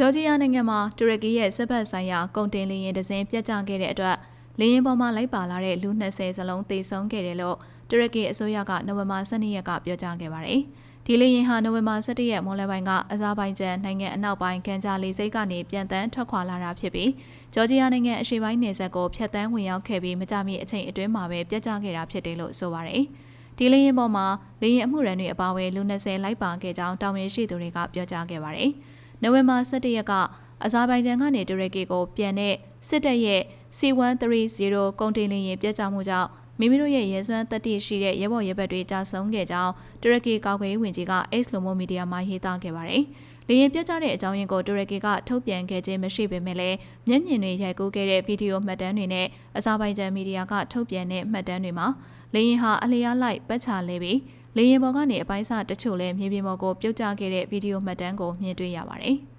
ဂျော်ဂျီယာနိုင်ငံမှာတူရကီရဲ့စစ်ဘက်ဆိုင်ရာကုန်တင်လေယာဉ်တစ်စင်းပြတ်ကျခဲ့တဲ့အတွက်လေယာဉ်ပေါ်မှာလိုက်ပါလာတဲ့လူ20စလုံးသေဆုံးခဲ့တယ်လို့တူရကီအစိုးရကနိုဝင်ဘာ12ရက်ကပြောကြားခဲ့ပါတယ်။ဒီလေယာဉ်ဟာနိုဝင်ဘာ17ရက်မွန်လယ်ပိုင်းကအဇာဘိုင်ဂျန်နိုင်ငံအနောက်ပိုင်းကန်ဂျာလီစိတ်ကနေပြန်တန်းထွက်ခွာလာတာဖြစ်ပြီးဂျော်ဂျီယာနိုင်ငံအရှေ့ပိုင်းနယ်စပ်ကိုဖျက်ဆီးဝင်ရောက်ခဲ့ပြီးမကြာမီအချိန်အတွင်းမှာပဲပြတ်ကျခဲ့တာဖြစ်တယ်လို့ဆိုပါတယ်။ဒီလေယာဉ်ပေါ်မှာလေယာဉ်အမှုရန်တွေအပါအဝင်လူ20လိုက်ပါခဲ့ကြောင်းတောင်ရင်ရှိသူတွေကပြောကြားခဲ့ပါတယ်။ နိုဝင်ဘာ17ရက်ကအဇာဘိုင်ဂျန်ကနေတူရကီကိုပြန်တဲ့စစ်တပ်ရဲ့ C130 ကုန်တင်လေယာဉ်ပြတ်ကျမှုကြောင့်မိမိတို့ရဲ့ရဲစွမ်းတက်တိရှိတဲ့ရဲဘော်ရဲဘက်တွေကြာဆုံးခဲ့ကြောင်းတူရကီကောက်ွယ်ရေးဝန်ကြီးက X လိုမိုမီဒီယာမှာရေးသားခဲ့ပါတယ်။လေရင်ပြတ်ကျတဲ့အကြောင်းရင်းကိုတူရကီကထုတ်ပြန်ခဲ့ခြင်းမရှိပေမဲ့လည်းမျက်မြင်တွေရိုက်ကူးခဲ့တဲ့ဗီဒီယိုမှတ်တမ်းတွေနဲ့အဇာဘိုင်ဂျန်မီဒီယာကထုတ်ပြန်တဲ့မှတ်တမ်းတွေမှာလေရင်ဟာအလျားလိုက်ပတ်ချလဲပြီး လေရင်ပေါ်ကနေအပိုင်းအစတချို့လည်းမြေပြင်ပေါ်ကိုပြုတ်ကျခဲ့တဲ့ဗီဒီယိုမှတ်တမ်းကိုမြင်တွေ့ရပါတယ်။